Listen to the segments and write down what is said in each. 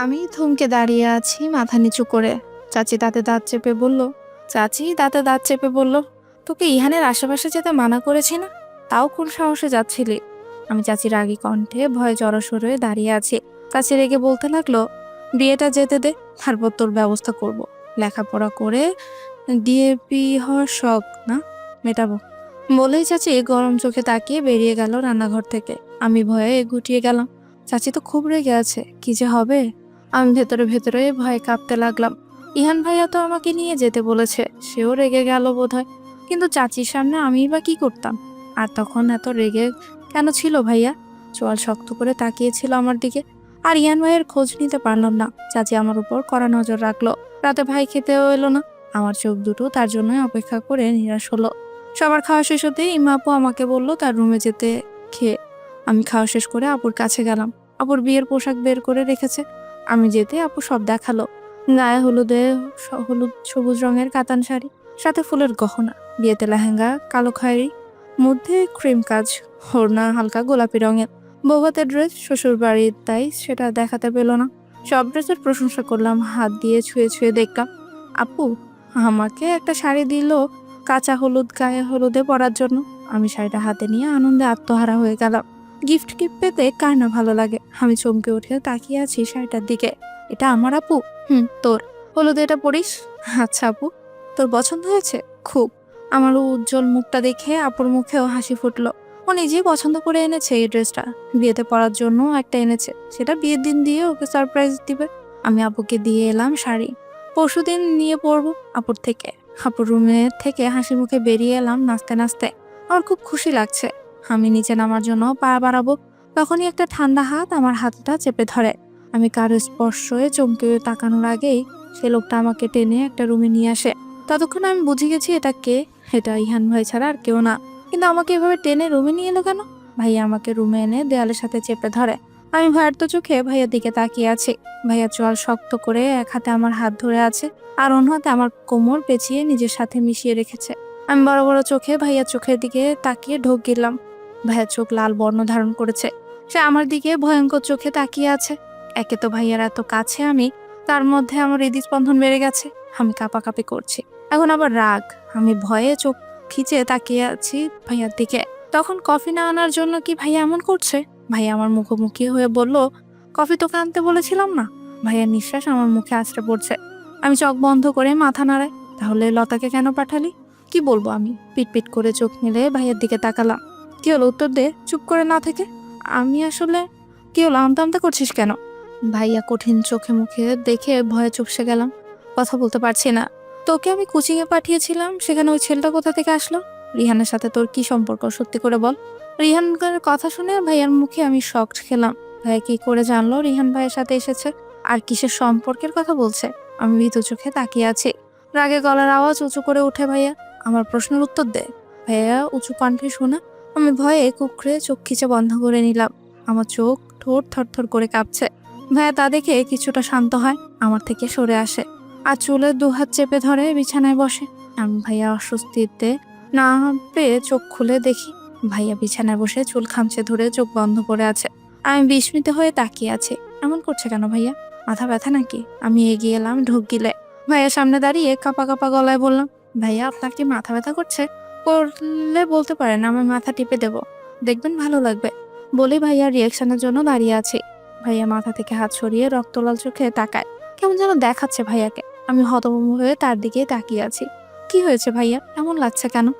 আমি থমকে দাঁড়িয়ে আছি মাথা নিচু করে। চাচি দাঁতে দাঁত চেপে বলল, চাচি দাঁতে দাঁত চেপে বলল, তোকে ইহানের আশেপাশে যেতে মানা করেছি না? তাও কোন সাহসে যাচ্ছিলি? আমি চাচির রাগী কণ্ঠে ভয়ে জড়সড় হয়ে দাঁড়িয়ে আছি। চাচি রেগে বলতে লাগল, বিয়েটা যেতে দে তারপর তোর ব্যবস্থা করব। লেখাপড়া করে ডিএপি হওয়ার শখ, না? মেটাবো। বলেই চাচি গরম চোখে তাকিয়ে বেরিয়ে গেল রান্নাঘর থেকে। আমি ভয়ে গুটিয়ে গেলাম, চাচি তো খুব রেগে আছে, কি যে হবে? আমি ভেতরে ভেতরে ভয়ে কাঁপতে লাগলাম। ইহান ভাইয়া তো আমাকে নিয়ে যেতে বলেছে, সেও রেগে গেল বোধহয়। কিন্তু চাচির সামনে আমি বা কি করতাম? আর তখন এত রেগে কেন ছিল ভাইয়া? চোয়াল শক্ত করে তাকিয়েছিল আমার দিকে। আর ইয়ান ভাইয়ের খোঁজ নিতে পারলাম না। চাচি আমার উপর কড়া নজর রাখল। রাতে ভাই খেতেও এলো না। আমার চোখ দুটো তার জন্যই অপেক্ষা করে নিরাশ হলো। সবার খাওয়া শেষ হতেই ইমা আপু আমাকে বলল, তার রুমে যেতে খেয়ে আমি খাওয়া শেষ করে আপুর কাছে গেলাম। আপুর বিয়ের পোশাক বের করে রেখেছে। আমি যেতে আপু সব দেখাল। গায়ে হলুদে হলুদ সবুজ রঙের কাতান শাড়ি, সাথে ফুলের গহনা, বিয়েতে লেহেঙ্গা, কালো খয়েরি, মধ্যে ক্রিম কাজ হরনা হালকা গোলাপি রঙের। বৌভাতের ড্রেস, শ্বশুর বাড়ির, তাই সেটা দেখাতে পেল না। সব ড্রেসের প্রশংসা করলাম, হাত দিয়ে ছুঁয়ে ছুঁয়ে দেখলাম, আপু, আমাকে একটা শাড়ি দিল কাঁচা হলুদ, গায়ে হলুদে পরার জন্য। আমি শাড়িটা হাতে নিয়ে আনন্দে আত্মহারা হয়ে গেলাম। গিফট গিফট পেতে কার না ভালো লাগে? আমি চমকে উঠে তাকিয়ে আছি শাড়িটার দিকে। এটা আমার আপু? হুম, তোর। হলুদ এটা পরিস? আচ্ছা আপু। তোর পছন্দ হয়েছে? খুব। আমার উজ্জ্বল মুখটা দেখে আপুর মুখেও হাসি ফুটলো। ও নিজেই পছন্দ করে এনেছে এই ড্রেসটা। বিয়েতে পরার জন্য একটা এনেছে। সেটা বিয়ের দিন দিয়ে ওকে সারপ্রাইজ দিবে। আমি আপুকে দিয়ে এলাম শাড়ি। পরশুদিন নিয়ে পরবো আপুর থেকে। আপুর রুমে থেকে হাসি মুখে বেরিয়ে এলাম নাচতে নাচতে। আমার খুব খুশি লাগছে। আমি নিচে নামার জন্য পা বাড়াবো। তখনই একটা ঠান্ডা হাত আমার হাতটা চেপে ধরে। আমি কারও স্পর্শে চমকে তাকানোর আগেই সে লোকটা আমাকে টেনে একটা রুমে নিয়ে আসে। ততক্ষণ আমি বুঝে গেছি এটা কে। এটা ইহান ভাই ছাড়া আর কেউ না। কিন্তু আমাকে এভাবে টেনে রুমে নিয়ে এলো কেন? ভাইয়া আমাকে রুমে এনে দেয়ালের সাথে চেপে ধরে। আমি ভাইয়ের তো চোখে ভাইয়ার দিকে তাকিয়ে আছি। ভাইয়া চোয়াল শক্ত করে এক হাতে আমার হাত ধরে আছে আর অন্য হাতে আমার কোমর পেঁচিয়ে নিজের সাথে মিশিয়ে রেখেছে। আমি বড় বড় চোখে ভাইয়ার চোখের দিকে তাকিয়ে ঢোক গেলাম। ভাইয়ার চোখ লাল বর্ণ ধারণ করেছে। সে আমার দিকে ভয়ঙ্কর চোখে তাকিয়ে আছে। একে তো ভাইয়ার এত কাছে আমি, তার মধ্যে আমার হৃদস্পন্দন বেড়ে গেছে। আমি কাঁপাকাঁপি করছি। এখন আবার রাগ। আমি ভয়ে চোখ খিচে তাকিয়ে আছি ভাইয়ার দিকে। তখন কফি না আনার জন্য কি ভাইয়া এমন করছে? ভাইয়া আমার মুখোমুখি হয়ে বলল, কফি তোকে আনতে বলেছিলাম না? ভাইয়ার নিঃশ্বাস আমার মুখে আছড়ে পড়ছে। আমি চোখ বন্ধ করে মাথা নাড়াই, তাহলে লতাকে কেন পাঠালি? কি বলব আমি? পিট পিট করে চোখ মেলে ভাইয়ের দিকে তাকালাম। কি হলো উত্তর দে, চুপ করে না থেকে। আমি আসলে কি হলো আমতা করছিস কেন? ভাইয়া কঠিন চোখে মুখে দেখে ভয়ে চুপসে গেলাম। কথা বলতে পারছি না। তোকে আমি কোচিং এ পাঠিয়েছিলাম, সেখানে ওই ছেলেটা কোথা থেকে আসলো? রিহানের সাথে তোর কি সম্পর্ক, সত্যি করে বল? রিহানের কথা শুনে ভাইয়ার মুখে আমি শক খেলাম। ভাইয়া কি করে জানলো? রিহান ভাইয়ের সাথে এসেছে। আর কিসের সম্পর্কের কথা বলছে? আমি ভীত চোখে তাকিয়ে আছি। রাগে গলার আওয়াজ উঁচু করে উঠে ভাইয়া। আমার প্রশ্নের উত্তর দে। ভাইয়া উঁচু কণ্ঠে শোনা আমি ভয়ে কুকড়ে চোখ খিচে বন্ধ করে নিলাম। আমার চোখ ঠোঁট থরথর করে কাঁপছে। ভাইয়া তা দেখে কিছুটা শান্ত হয়, আমার থেকে সরে আসে আর চুলের দুহাত চেপে ধরে বিছানায় বসে। আমি ভাইয়া অস্বস্তিতে না পেয়ে চোখ খুলে দেখি, ভাইয়া বিছানায় বসে চুল খামচে ধরে চোখ বন্ধ করে আছে। আমি বিস্মিত হয়ে তাকিয়ে আছি। এমন করছে কেন ভাইয়া? মাথা ব্যথা নাকি? আমি এগিয়ে এলাম ঢুক গিলে। ভাইয়া সামনে দাঁড়িয়ে কাপা কাপা গলায় বললাম, ভাইয়া, আপনার কি মাথা ব্যথা করছে? করলে বলতে পারেন আমি মাথা টিপে দেব। দেখবেন ভালো লাগবে। বলে ভাইয়া রিয়াকশনের জন্য দাঁড়িয়ে আছে। ভাইয়া মাথা থেকে হাত সরিয়ে রক্তলাল চোখে তাকায়। কেমন যেন দেখাচ্ছে ভাইয়াকে। আমি হতভম্ব হয়ে তার দিকে তাকিয়ে আছি। কি হয়েছে ভাইয়া? এমন লাগছে কেন?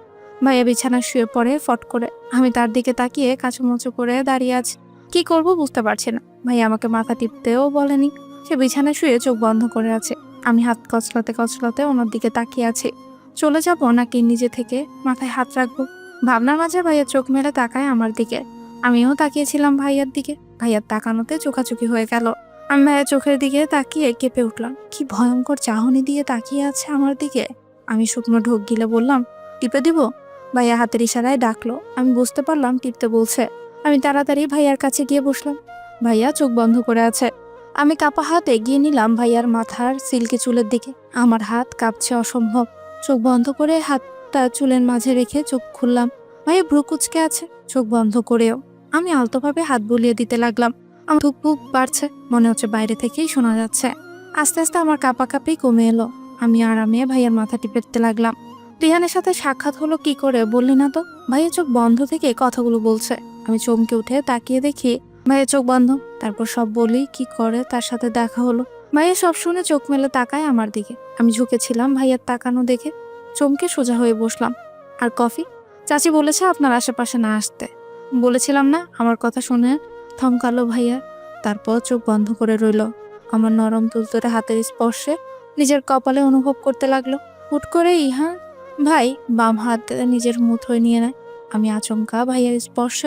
ভাইয়া বিছানায় শুয়ে পড়ে ফট করে। আমি তার দিকে তাকিয়ে কাচুমচু করে দাঁড়িয়ে আছি। কি করব বুঝতে পারছি না। ভাইয়া আমাকে মাথা টিপতেও বলেনি। সে বিছানায় শুয়ে চোখ বন্ধ করে আছে। আমি হাত কচলাতে কচলাতে ওনার দিকে তাকিয়ে আছি। চলে যাব নাকি নিজে থেকে? মাথায় হাত রাখব। ভাবনার মাঝে ভাইয়া চোখ মেলে তাকায় আমার দিকে। আমিও তাকিয়েছিলাম ভাইয়ার দিকে। ভাইয়ার তাকানোতে চোখাচোখি হয়ে গেল। আমি ভাইয়া চোখের দিকে তাকিয়ে কেঁপে উঠলাম। কি ভয়ঙ্কর চাহনি দিয়ে তাকিয়ে আছে আমার দিকে। আমি শুকনো ঢোক গিলে বললাম, টিপে দিব? ভাইয়া হাতের ইশারায় ডাকলো। আমি বুঝতে পারলাম টিপতে বলছে। আমি তাড়াতাড়ি ভাইয়ার কাছে গিয়ে বসলাম। ভাইয়া চোখ বন্ধ করে আছে। আমি কাপা হাত এগিয়ে নিলাম ভাইয়ার মাথার সিল্কি চুলের দিকে। আমার হাত কাঁপছে অসম্ভব। চোখ বন্ধ করে হাতটা চুলের মাঝে রেখে চোখ খুললাম। ভাইয়া ভ্রু কুচকে আছে। চোখ বন্ধ করেও আমি আলতোভাবে হাত বুলিয়ে দিতে লাগলাম। আমার ধুক ধুক বাড়ছে, মনে হচ্ছে বাইরে থেকেই শোনা যাচ্ছে। আস্তে আস্তে আমার কাঁপাকাঁপি কমে এলো। আমি আরামে ভাইয়ার মাথা টিপেতে লাগলাম। রিহানের সাথে সাক্ষাৎ হলো কি করে বললি না তো? ভাইয়া চোখ বন্ধ থেকে কথাগুলো বলছে। আমি চমকে উঠে তাকিয়ে দেখি, ভাইয়া চোখ বন্ধ। তারপর সব বলি, কি করে? তার সাথে দেখা হলো। ভাইয়া সব শুনে চোখ মেলে তাকায় আমার দিকে। আমি ঝুঁকেছিলাম ভাইয়ার তাকানো দেখে। চমকে সোজা হয়ে বসলাম। আর কফি? চাচি বলেছে আপনার আশেপাশে না আসতে। বলেছিলাম না, আমার কথা শুনে থমকালো ভাইয়া। তারপর চোখ বন্ধ করে রইল। আমার নরম তুলতুলে হাতের স্পর্শে নিজের কপালে অনুভব করতে লাগল। হুট করে ইহা, ভাই বাম হাত নিজের মুঠোয় নিয়ে নেয়। আমি আচমকা ভাইয়ের স্পর্শ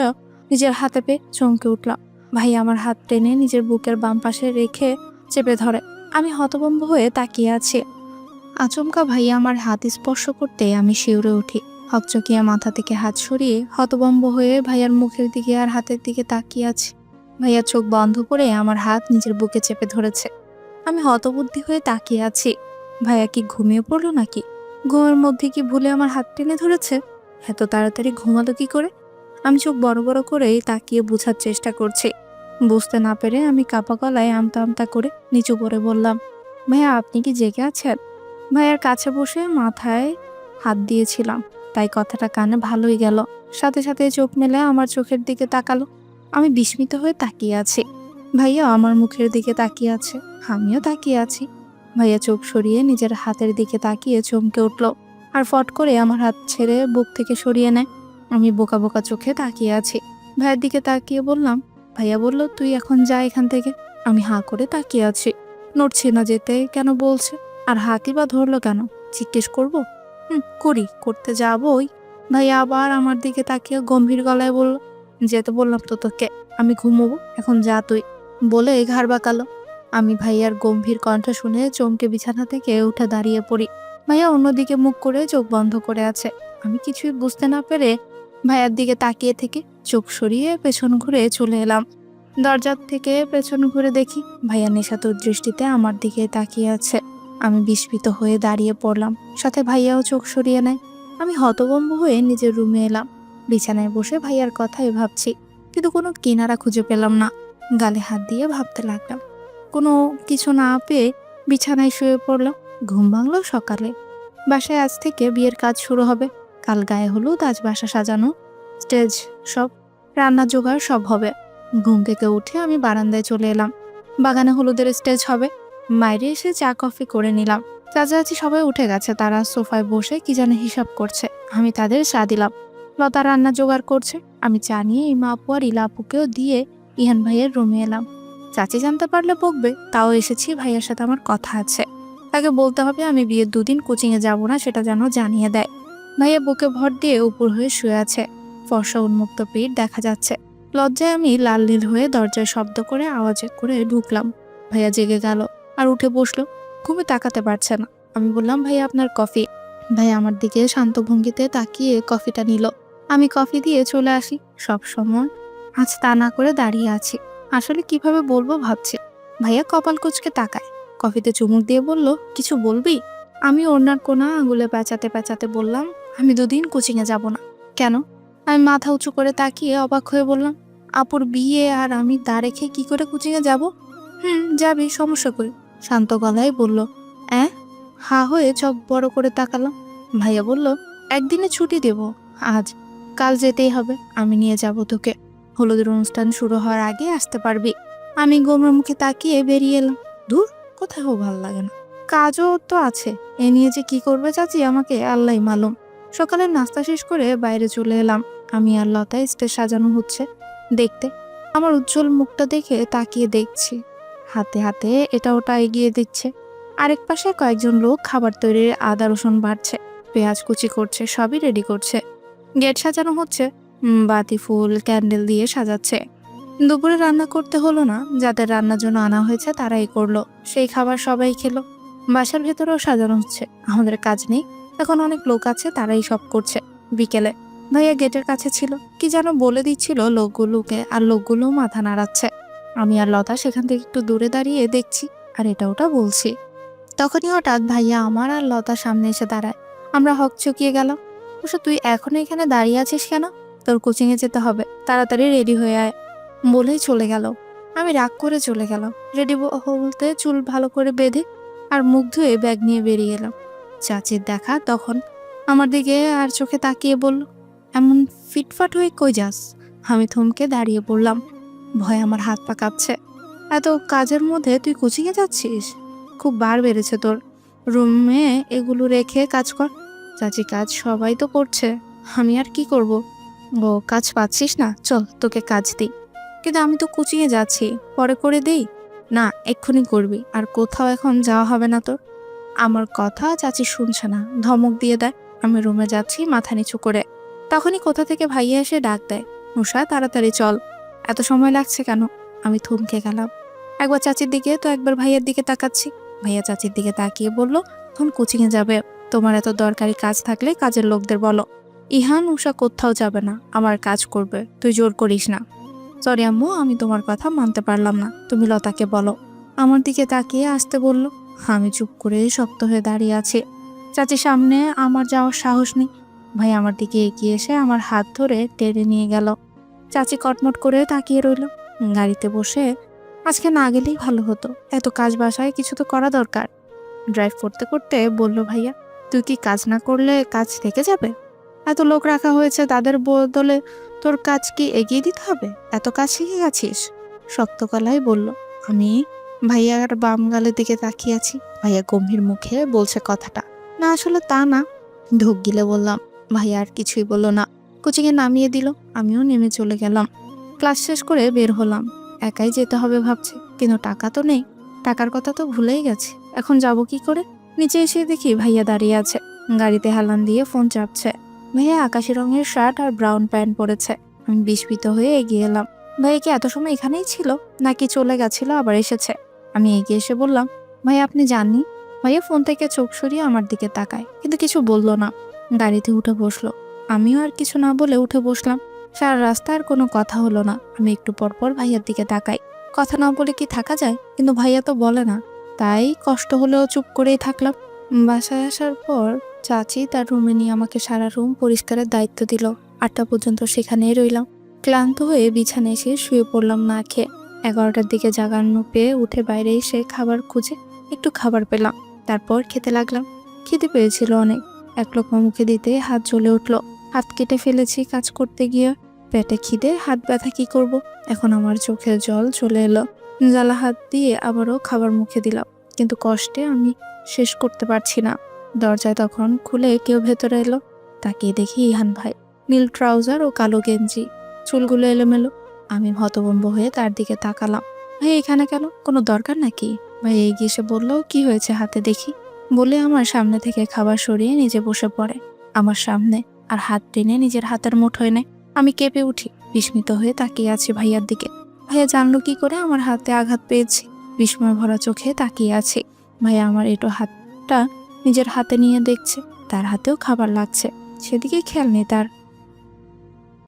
নিজের হাতে পেয়ে চমকে উঠলাম। ভাই আমার হাত টেনে নিজের বুকের বাম পাশে রেখে চেপে ধরে। আমি হতভম্ব হয়ে তাকিয়ে আছি। আচমকা ভাইয়া আমার হাত স্পর্শ করতে আমি শিউরে উঠি। হকচকিয়া মাথা থেকে হাত সরিয়ে হতভম্ব হয়ে ভাইয়ার মুখের দিকে আর হাতের দিকে তাকিয়ে আছি। ভাইয়া চোখ বন্ধ করে আমার হাত নিজের বুকে চেপে ধরেছে। আমি হতবুদ্ধি হয়ে তাকিয়ে আছি। ভাইয়া কি ঘুমিয়ে পড়ল নাকি? ঘুমের মধ্যে কি ভুলে আমার হাত টেনে ধরেছে? এত তাড়াতাড়ি ঘুমালো কি করে? আমি চোখ বড় বড় করেই তাকিয়ে বোঝার চেষ্টা করছি। বুঝতে না পেরে আমি কাপা গলায় আমতা আমতা করে নিচু করে বললাম, ভাইয়া, আপনি কি জেগে আছেন? ভাইয়ার কাছে বসে মাথায় হাত দিয়েছিলাম, তাই কথাটা কানে ভালোই গেল। সাথে সাথে চোখ মেলে আমার চোখের দিকে তাকালো। আমি বিস্মিত হয়ে তাকিয়ে আছি। ভাইয়া, আমার মুখের দিকে তাকিয়ে আছে, আমিও তাকিয়ে আছি। ভাইয়া চোখ সরিয়ে নিজের হাতের দিকে তাকিয়ে চমকে উঠল আর ফট করে আমার হাত ছেড়ে বুক থেকে সরিয়ে নেয়। আমি বোকা বোকা চোখে তাকিয়ে আছি। ভাইয়ের দিকে তাকিয়ে বললাম ভাইয়া বলল, তুই এখন যা এখান থেকে। আমি হাঁ করে তাকিয়ে আছি। নড়ছি না যেতে কেন বলছে? আর হাতই বা ধরলো কেন? জিজ্ঞেস করব? হুম, করি, করতে যাবই। ভাইয়া আবার আমার দিকে তাকিয়ে গম্ভীর গলায় বলল, যেতে বললাম তো তোকে, আমি ঘুমোবো, এখন যা তুই। বলে ঘাড় বাঁকালো। আমি ভাইয়ার গম্ভীর কণ্ঠ শুনে চমকে বিছানা থেকে উঠে দাঁড়িয়ে পড়ি। ভাইয়া অন্যদিকে মুখ করে চোখ বন্ধ করে আছে। আমি কিছুই বুঝতে না পেরে ভাইয়ার দিকে তাকিয়ে থেকে চোখ সরিয়ে পেছন ঘুরে চলে এলাম। দরজার থেকে পেছন ঘুরে দেখি ভাইয়া নেশাতুর দৃষ্টিতে আমার দিকে তাকিয়ে আছে। আমি বিস্মিত হয়ে দাঁড়িয়ে পড়লাম। সাথে ভাইয়াও চোখ সরিয়ে নেয়। আমি হতভম্ব হয়ে নিজের রুমে এলাম। বিছানায় বসে ভাইয়ার কথাই ভাবছি, কিন্তু কোনো কিনারা খুঁজে পেলাম না। গালে হাত দিয়ে ভাবতে লাগলাম। কোনো কিছু না পেয়ে বিছানায় শুয়ে পড়লাম। ঘুম ভাঙলো সকালে। বাসায় আজ থেকে বিয়ের কাজ শুরু হবে। কাল গায়ে হলুদ, আজ বাসা সাজানো। স্টেজ, সব রান্না জোগাড় সব হবে। ঘুম থেকে উঠে আমি বারান্দায় চলে এলাম। বাগানে হলুদের স্টেজ হবে। বাইরে এসে চা, কফি করে নিলাম। চাচাচাচি সবাই উঠে গেছে। তারা সোফায় বসে কি যেন হিসাব করছে। আমি তাদের চা দিলাম। লতা রান্না জোগাড় করছে। আমি চা নিয়ে ইমা আপু আর ইলা আপুকেও দিয়ে ইহান ভাইয়ের রুমে এলাম। চাচি জানতে পারলে বকবে, তাও এসেছি, ভাইয়ের সাথে আমার কথা আছে। তাকে বলতে হবে, আমি বিয়ের দুদিন কোচিংয়ে যাব না, সেটা যেন জানিয়ে দেয়। ভাইয়া বুকে ভর দিয়ে উপর হয়ে শুয়ে আছে। ফর্সা উন্মুক্ত পিঠ দেখা যাচ্ছে। লজ্জায় আমি লাল নীল হয়ে দরজায় শব্দ করে আওয়াজ করে ঢুকলাম। ভাইয়া জেগে গেল আর উঠে বসল। ঘুমে তাকাতে পারছে না। আমি বললাম, ভাইয়া, আপনার কফি? ভাই আমার দিকে শান্ত ভঙ্গিতে তাকিয়ে কফিটা নিল। আমি কফি দিয়ে চলে আসি। সব সময় আজ তা না করে দাঁড়িয়ে আছি। আসলে কীভাবে বলব ভাবছি। ভাইয়া কপাল কুচকে তাকায়। কফিতে চুমুক দিয়ে বলল, কিছু বলবি? আমি ওনার কোনা আঙুলে পেঁচাতে পেঁচাতে বললাম, আমি দুদিন কোচিংয়ে যাব না। কেন? আমি মাথা উঁচু করে তাকিয়ে অবাক হয়ে বললাম, আপুর বিয়ে আর আমি দা রেখে কি করে কোচিংয়ে যাব? হুম, যাবি, সমস্যা করি শান্ত গলায় বলল, অ্যাঁ? হা হয়ে চোখ বড় করে তাকালাম। ভাইয়া বলল, একদিনে ছুটি দেব, আজ। কাল যেতেই হবে, আমি নিয়ে যাব তোকে। হলুদের অনুষ্ঠান শুরু হওয়ার আগে আসতে পারবি। আমি গোমর মুখে তাকিয়ে বেরিয়ে এলাম। দূর? কোথাও ভালো লাগে না? কাজও তো আছে, এ নিয়ে যে কি করবে চাচি, আমাকে আল্লাহ মালুম। সকালে নাস্তা শেষ করে বাইরে চলে এলাম। আমি আর লতায় স্টেজ সাজানো হচ্ছে। দেখতে। আমার উজ্জ্বল মুখটা দেখে তাকিয়ে দেখছি। হাতে হাতে এটা ওটা এগিয়ে দিচ্ছে। আরেক পাশে কয়েকজন লোক খাবার তৈরির আদা, রসুন বাড়ছে। পেঁয়াজ কুচি করছে, সবই রেডি করছে। গেট সাজানো হচ্ছে। বাতি, ফুল ক্যান্ডেল দিয়ে সাজাচ্ছে। দুপুরে রান্না করতে হলো না। যাদের রান্নার জন্য আনা হয়েছে তারাই করল। সেই খাবার সবাই খেলো। বাসার ভেতরেও সাজানো হচ্ছে। আমাদের কাজ নেই। এখন অনেক লোক আছে, তারাই সব করছে। বিকেলে ভাইয়া গেটের কাছে ছিল। কি যেন বলে দিচ্ছিল লোকগুলোকে, আর লোকগুলো মাথা নাড়াচ্ছে। আমি আর লতা সেখান থেকে একটু দূরে দাঁড়িয়ে দেখছি, আর এটা ওটা বলছি। তখনই হঠাৎ ভাইয়া আমার আর লতার সামনে এসে দাঁড়ায়। আমরা হক চকিয়ে গেলাম অবশ্য তুই এখনও এখানে দাঁড়িয়ে আছিস কেন? তোর কোচিংয়ে যেতে হবে। তাড়াতাড়ি রেডি হয়ে আয়। বলেই চলে গেল। আমি রাগ করে চলে গেলাম রেডি বলতে চুল ভালো করে বেঁধে আর মুখ ধুয়ে ব্যাগ নিয়ে বেরিয়ে এলাম। চাচির দেখা তখন আমার দিকে আর চোখে তাকিয়ে বলল এমন ফিটফাট হয়ে কই যাস? আমি থমকে দাঁড়িয়ে পড়লাম। ভয় আমার হাত পা কাঁপছে। এত কাজের মধ্যে তুই কোচিংয়ে যাচ্ছিস? খুব বার বেড়েছে তোর। রুমে এগুলো রেখে কাজ কর। চাচি কাজ সবাই তো করছে। আমি আর কি করব? ও, কাজ পাচ্ছিস না? চল, তোকে কাজ দিই। কিন্তু আমি তো কোচিংয়ে যাচ্ছি। পরে করে দেই? না, এক্ষুনি করবি। আর কোথাও এখন যাওয়া হবে না তোর। আমার কথা চাচি শুনছে না। ধমক দিয়ে দেয়। আমি রুমে যাচ্ছি মাথা নিচু করে। তখনই কোথা থেকে ভাইয়া এসে ডাক দেয় উষা তাড়াতাড়ি চল। এত সময় লাগছে কেন? আমি থমকে গেলাম। একবার চাচির দিকে, তো একবার ভাইয়ের দিকে তাকাচ্ছি। ভাইয়া চাচির দিকে তাকিয়ে বলল, তখন কোচিংয়ে যাবে। তোমার এত দরকারি কাজ থাকলে কাজের লোকদের বলো। ইহান উষা কোথাও যাবে না। আমার কাজ করবে। তুই জোর করিস না। সরি আম্মু, আমি তোমার কথা মানতে পারলাম না। তুমি লতাকে বলো। আমার দিকে তাকিয়ে আসতে বলল, আমি চুপ করে শক্ত হয়ে দাঁড়িয়ে আছি। চাচির সামনে আমার যাওয়ার সাহস নেই। ভাই আমার দিকে এগিয়ে এসে আমার হাত ধরে টেনে নিয়ে গেল। চাচি কটমট করে তাকিয়ে রইল। গাড়িতে বসে আজকে না গেলেই ভালো হতো। এত কাজ বাসায় কিছু তো করা দরকার। ড্রাইভ করতে করতে বলল, ভাইয়া, তুই কি কাজ না করলে কাজ থেকে যাবে? এত লোক রাখা হয়েছে, তাদের বদলে তোর কাজ কি এগিয়ে দিতে হবে? এত কাজ শিখে গেছিস? শক্ত গলায় বলল, আমি ভাইয়ার বাম গালের দিকে তাকিয়ে আছি। ভাইয়া গম্ভীর মুখে বলছে কথাটা। না, আসলে তা না। ঢোক গিলে বললাম ভাইয়া আর কিছুই বলল না। কোচিংয়ে নামিয়ে দিল, আমিও নেমে চলে গেলাম। ক্লাস শেষ করে বের হলাম। একাই যেতে হবে ভাবছি, কিন্তু টাকা তো নেই। টাকার কথা তো ভুলেই গেছি। এখন যাব কি করে? নিচে এসে দেখি ভাইয়া দাঁড়িয়ে আছে। গাড়িতে হালান দিয়ে ফোন চাপছে। ভাইয়া আকাশি রঙের শার্ট আর ব্রাউন প্যান্ট পরেছে। আমি বিস্মিত হয়ে এগিয়ে এলাম। ভাইয়া কি এত সময় এখানেই ছিল? নাকি চলে গেছিল, আবার এসেছে? আমি এগিয়ে এসে বললাম ভাই আপনি জাননি ভাইয়া ফোন থেকে চোখ সরিয়ে আমার দিকে তাকায়, কিন্তু কিছু বলল না। গাড়িতে উঠে বসল। আমিও আর কিছু না বলে উঠে বসলাম। সারা রাস্তা আর কোনো কথা হলো না। আমি একটু পরপর ভাইয়ার দিকে তাকাই। কথা না বলে কি থাকা যায়? কিন্তু ভাইয়া তো বলে না। তাই কষ্ট হলেও চুপ করেই থাকলাম। বাসায় আসার পর চাচি তার রুমে নিয়ে আমাকে সারা রুম পরিষ্কারের দায়িত্ব দিল। আটটা পর্যন্ত সেখানেই রইলাম। ক্লান্ত হয়ে বিছানায় এসে শুয়ে পড়লাম না খেয়ে। এগারোটার দিকে জাগানো পেয়ে উঠে বাইরে এসে খাবার খুঁজে একটু খাবার পেলাম। তারপর খেতে লাগলাম। খেতে পেয়েছিল অনেক। এক লোকমা মুখে দিতে হাত জ্বলে উঠল। হাত কেটে ফেলেছি কাজ করতে গিয়ে। পেটে খিদে, হাত ব্যথা, কি করব? এখন আমার চোখের জল চলে এলো। জ্বালা হাত দিয়ে আবারও খাবার মুখে দিলাম। কিন্তু কষ্টে আমি শেষ করতে পারছি না। দরজায় তখন খুলে কেউ ভেতরে এলো। তাকিয়ে দেখি ইহান ভাই। নীল ট্রাউজার ও কালো গেঞ্জি। চুলগুলো এলোমেলো। আমি হতবম্ব হয়ে তার দিকে তাকালাম। ভাই, এখানে কেন? কোনো দরকার নাকি? ভাই এগিয়ে এসে বলল, কি হয়েছে হাতে দেখি। বলে আমার সামনে থেকে খাবার সরিয়ে নিজে বসে পড়ে। আমার সামনে আর হাত টেনে নিজের হাতের মুঠোয় নেয় আমি কেঁপে উঠি, বিস্মিত হয়ে তাকিয়ে আছি ভাইয়ার দিকে। ভাইয়া জানলো কি করে আমার হাতে আঘাত পেয়েছি। বিস্ময় ভরা চোখে তাকিয়ে আছে। ভাইয়া আমার এটো হাতটা নিজের হাতে নিয়ে দেখছে। তার হাতেও খাবার লাগছে। সেদিকে খেয়াল নেই তার।